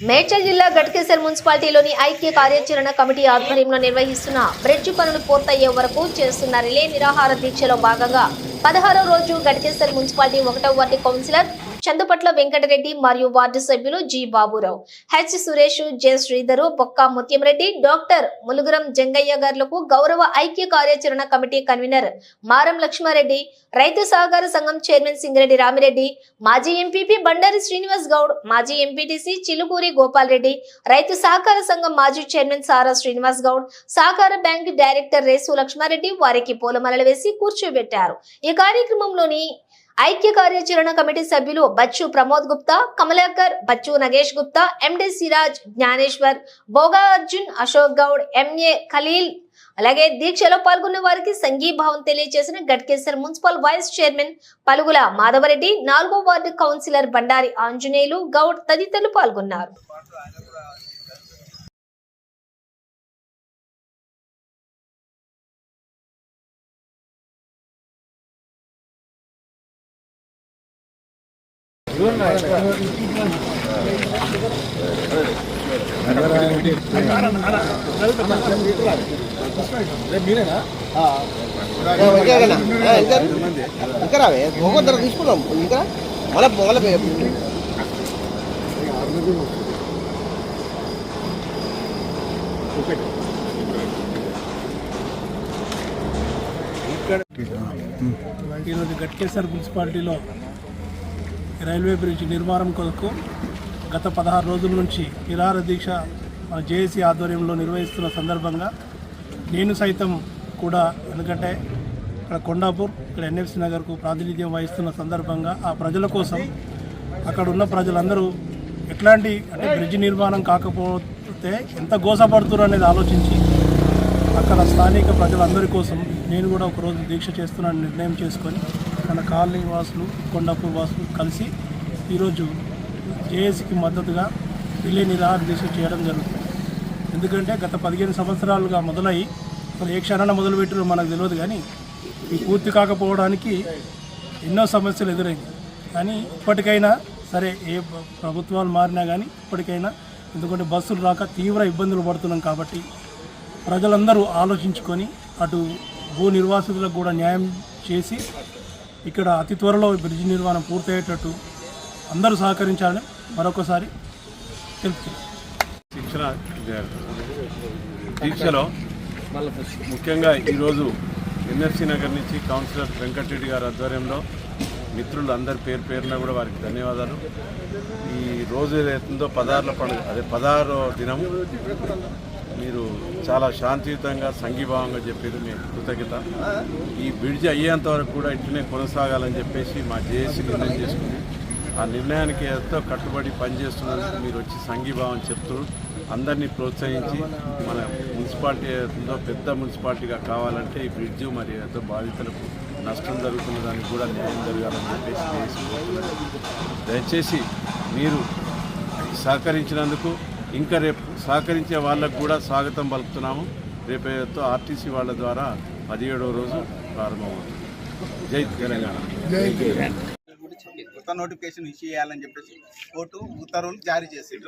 మేడ్చల్ జిల్లా గట్కేసర్ మున్సిపాలిటీలోని ఐక్య కార్యాచరణ కమిటీ ఆధ్వర్యంలో నిర్వహిస్తున్న బ్రిడ్జ్ పనులు పూర్తయ్యే వరకు చేస్తున్న రిలే నిరాహార దీక్షలో భాగంగా పదహారో రోజు గట్కేసర్ మున్సిపాలిటీ ఒకటవ వార్డు కౌన్సిలర్ చందుపట్ల వెంకటరెడ్డి మరియు వార్డు సభ్యులు G Baburao. H Suresh J Sridhar Bokka Muthyamreddy doctor Muluguram Jangaiah గారులకు గౌరవ ఐక్య కార్యాచరణ కమిటీ కన్వీనర్ మారం లక్ష్మారెడ్డి రైతు సహకార సంఘం చైర్మన్ సింగిరెడ్డి రామిరెడ్డి మాజీ ఎంపీపీ బండారి శ్రీనివాస్ గౌడ్ మాజీ ఎంపీటీసీ చిలుకూరి గోపాల్ రెడ్డి రైతు సహకార సంఘం మాజీ చైర్మన్ సారా శ్రీనివాస్ గౌడ్ సహకార బ్యాంక్ డైరెక్టర్ రేసు లక్ష్మారెడ్డి వారికి పూలమాలలు వేసి కూర్చోబెట్టారు. ఈ కార్యక్రమంలోని ఐక్య కార్యాచరణ కమిటీ సభ్యులు బచ్చు ప్రమోద్ గుప్తా కమలాకర్ బచ్చు నగేష్ గుప్తా ఎండి సిరాజ్ జ్ఞానేశ్వర్ భోగార్జున్ అశోక్ గౌడ్ ఎంఏ ఖలీల్. అలాగే దీక్షలో పాల్గొన్న వారికి సంఘీభావం తెలియజేసిన Ghatkesar municipal vice chairman Palugula Madhavareddy నాలుగో వార్డు కౌన్సిలర్ బండారి ఆంజనేయులు గౌడ్ తదితరులు పాల్గొన్నారు. ఇంకా రావే ఒక్కొక్కరు తీసుకున్నాం ఇంకా మళ్ళీ మళ్ళీ ఈరోజు గట్కేశ్వర్ మున్సిపాలిటీలో రైల్వే బ్రిడ్జ్ నిర్మాణం కొరకు గత పదహారు రోజుల నుంచి నిరాహార దీక్ష మన జేఏసీ ఆధ్వర్యంలో నిర్వహిస్తున్న సందర్భంగా నేను సైతం కూడా ఎందుకంటే ఇక్కడ కొండాపూర్ ఇక్కడ ఎన్ఎఫ్సి నగర్కు ప్రాతినిధ్యం వహిస్తున్న సందర్భంగా ఆ ప్రజల కోసం అక్కడ ఉన్న ప్రజలందరూ ఎట్లాంటి అంటే బ్రిడ్జ్ నిర్మాణం కాకపోతే ఎంత గోసపడుతున్నారు అనేది ఆలోచించి అక్కడ స్థానిక ప్రజలందరి కోసం నేను కూడా ఒకరోజు దీక్ష చేస్తున్నాను నిర్ణయం చేసుకొని మన కాలనీ వాసులు కొండాపూర్ వాసులు కలిసి ఈరోజు జేఏసీకి మద్దతుగా రిలే నిరాహార దీక్ష చేయడం జరుగుతుంది. ఎందుకంటే గత పదిహేను సంవత్సరాలుగా మొదలై అసలు ఏ క్షణాన మొదలుపెట్టారో మనకు తెలియదు కానీ ఈ పూర్తి కాకపోవడానికి ఎన్నో సమస్యలు ఎదురైంది. కానీ ఇప్పటికైనా సరే ఏ ప్రభుత్వాలు మారినా కానీ ఇప్పటికైనా ఎందుకంటే బస్సులు రాక తీవ్ర ఇబ్బందులు పడుతున్నాం కాబట్టి ప్రజలందరూ ఆలోచించుకొని అటు భూ నిర్వాసితులకు కూడా న్యాయం చేసి ఇక్కడ అతి త్వరలో బ్రిడ్జ్ నిర్మాణం పూర్తయ్యేటట్టు అందరూ సహకరించాలని మరొకసారి తెలుపుతున్నాను శిక్షణ దీక్షలో ముఖ్యంగా ఈరోజు ఎన్ఎఫ్సి నగర్ నుంచి కౌన్సిలర్ వెంకటరెడ్డి గారి ఆధ్వర్యంలో మిత్రులు అందరి పేరు పేరున కూడా వారికి ధన్యవాదాలు. ఈ రోజు ఏదైతుందో పదహారుల పండుగ అదే పదహారో దినం మీరు చాలా శాంతియుతంగా సంఘీభావంగా చెప్పారు మీ కృతజ్ఞత. ఈ బ్రిడ్జ్ అయ్యేంత వరకు కూడా ఇట్లనే కొనసాగాలని చెప్పేసి మా జేఏసీ నిర్ణయం చేసుకుంది. ఆ నిర్ణయానికి ఎంతో కట్టుబడి పనిచేస్తున్నందుకు మీరు వచ్చి సంఘీభావం చెప్తూ అందరినీ ప్రోత్సహించి మన మున్సిపాలిటీ ఏదో పెద్ద మున్సిపాలిటీగా కావాలంటే ఈ బ్రిడ్జ్ మరి ఎంతో బాధితులకు నష్టం జరుగుతున్న దానికి కూడా న్యాయం జరగాలని చెప్పేసి దయచేసి మీరు సహకరించినందుకు ఇంకా రేపు సహకరించే వాళ్ళకు కూడా స్వాగతం పలుకుతున్నాము. రేపు ఆర్టీసీ వాళ్ళ ద్వారా పదిహేడవ రోజు ప్రారంభమవుతుంది. జై తెలంగాణ. కొత్త నోటిఫికేషన్ ఇష్యూ చేయాలని చెప్పేసి కోర్టు ఉత్తర్వులు జారీ చేసింది